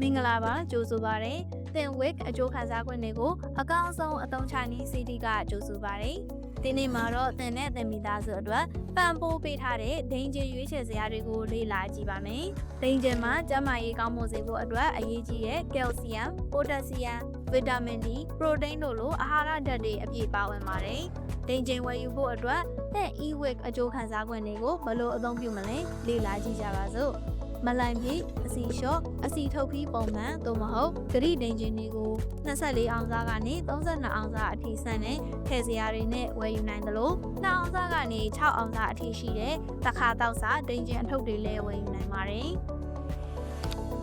မင်္ဂလာပါကြိုဆိုပါရစေ။သင် wig အကျိုးခံစား권တွေကိုအကောင်းဆုံးအသုံးချနည်း CD ကကြိုဆိုပါရစေ။ဒီနေ့မှာတော့သင်နဲ့သင်မိသားစုအတွက်ပံပိုးပေးထားတဲ့ဒိန်ဂျင်ရွေးချယ်စရာတွေကိုလေ့လာကြည့်ပါမယ်။ဒိန်ဂျင်မှာကျန်းမာရေးကောင်းမွန်စေဖို့အတွက်အရေးကြီးတဲ့ကယ်လ်ဆီယမ်၊ပိုတက်ဆီယမ်၊ဗီတာမင် D ၊ပရိုတိန်းတို့လိုအာဟာရဓာတ်တွေအပြည့်ပါဝင်ပါတယ်။ဒိန်ဂျင်ဝယ်ယူဖို့အတွက်တဲ့ e-wig အကျိုးခံစား권တွေကိုဘယ်လိုအသုံးပြုမလဲလေ့လာကြည့်ကြပါစို့။ မလိုင်ပြေအစီလျှော့အစီထုတ်ပြီးပုံမှန်သို့မဟုတ်ဂရိဒိန်ဂျင်တွေကို24အောင်စားကနေ32အောင်စားအထိဆန်တဲ့ထည့်စရာတွေနဲ့ဝယ်ယူနိုင်တယ်လို့2အောင်စားကနေ6အောင်စားအထိရှိတဲ့တခါတောက်စားဒိန်ဂျင်အထုပ်တွေလည်းဝယ်ယူနိုင်ပါတယ်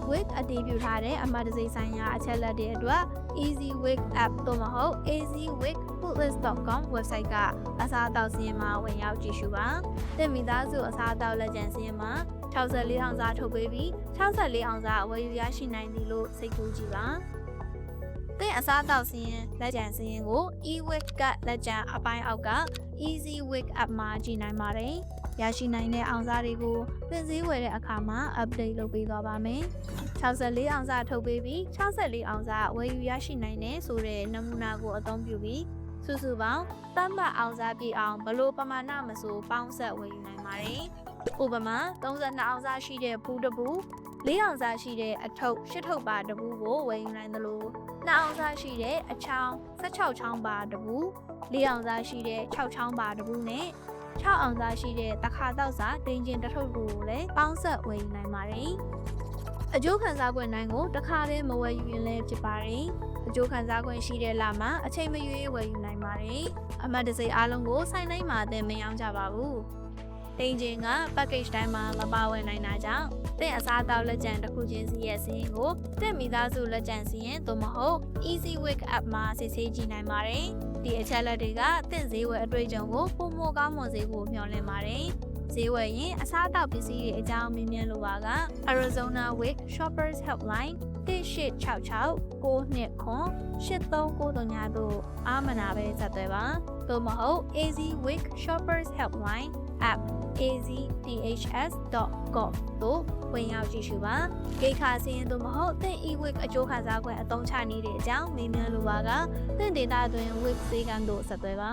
wig အတည်ပြုထားတဲ့အမတ်တစိဆိုင်ရာအချက်လက်တွေအတွက် Easy Wig app တို့မဟုတ် easywigfootlist.com website ကအစားအသောက်စင်းမှာဝင်ရောက်ကြည့်ရှုပါ။တင်မိသားစုအစားအသောက်လက်ကျန်စင်းမှာ 64အောင်စားထုတ်ပေးပြီး64အောင်စားဝယ်ယူရရှိနိုင်သည်လို့စိတ်ကူးကြည့်ပါ။တဲ့အစားအသောက်စင်းလက်ကျန်စင်းကို e-wig ကလက်ကျန်အပိုင်းအောက်က Easy Wig app မှာကြည့်နိုင်ပါတယ်။ရရှိနိုင်တဲ့အောင်စားတွေကိုသင်စည်းဝယ်တဲ့အခါမှာ update လုပ်ပေးသွားပါမယ်။64အောင်စားထုတ်ပေးပြီး64အောင်စားဝယ်ယူရရှိနိုင်တဲ့ဆိုတဲ့နမူနာကိုအသုံးပြုပြီးစုစုပေါင်းတတ်မှတ်အောင်စားပြည့်အောင်ဘလို့ပမာဏမဆိုပေါင်းဆက်ဝယ်ယူနိုင်ပါတယ်။ ဥပမာ32အောင်စားရှိတဲ့ဘူးတစ်ဘူး၄အောင်စားရှိတဲ့အထုပ်၈ထုပ်ပါတစ်ဘူးကိုဝယ်ယူနိုင်တယ်လို့2အောင်စားရှိတဲ့အချောင်း16ချောင်းပါတစ်ဘူး၄အောင်စားရှိတဲ့6ချောင်းပါတစ်ဘူးနဲ့6အောင်စားရှိတဲ့တခါတော့စာဒိန်ကျင်တစ်ထုပ်ကိုလည်းပေါင်းဆက်ဝယ်ယူနိုင်ပါတယ်။အကျိုးခံစား권နိုင်ကိုတစ်ခါတည်းမဝယ်ယူရင်လည်းဖြစ်ပါတယ်။အကျိုးခံစား권ရှိတဲ့လမှာအချိန်မရွေးဝယ်ယူနိုင်ပါတယ်။အမတ်တစိအားလုံးကိုစိုင်းတိုင်းမှာသင်မရောင်းကြပါဘူး။ တင်ချင်းက package တိုင်းမှာမပါဝင်နိုင်တာကြောင့်တင့်အစားအသောက်လက်ကျန်တစ်ခုချင်းစီရဲ့စင်းကိုတင့်မိသားစုလက်ကျန်စီရင်သို့မဟုတ် Easy Week app မှာစစ်ဆေးကြည့်နိုင်ပါတယ်။ဒီအချက်လက်တွေကတင့်ဈေးဝယ်အတွေ့အကြုံကိုပုံမကောင်းမွန်စေဖို့မျှော်လင့်ပါတယ်။ဈေးဝယ်ရင်အစားအသောက်ပစ္စည်းတွေအကြောင်းမေးမြန်းလိုပါက Arizona Week Shoppers Helpline 1866 929 8393တို့အာမနာပဲဆက်သွယ်ပါသို့မဟုတ် AZ Week Shoppers Helpline app azths.gov တို့ဝင်ရောက်ကြည့်ရှုပါဂိတ်ခါစီးရင်သို့မဟုတ်သင် e-week အကျိုးခံစား권အသုံးချနေတဲ့အကြောင်းမေးမြန်းလိုပါကသင်ဒေတာတွင် week ဈေးကမ်းတို့ဆက်သွယ်ပါ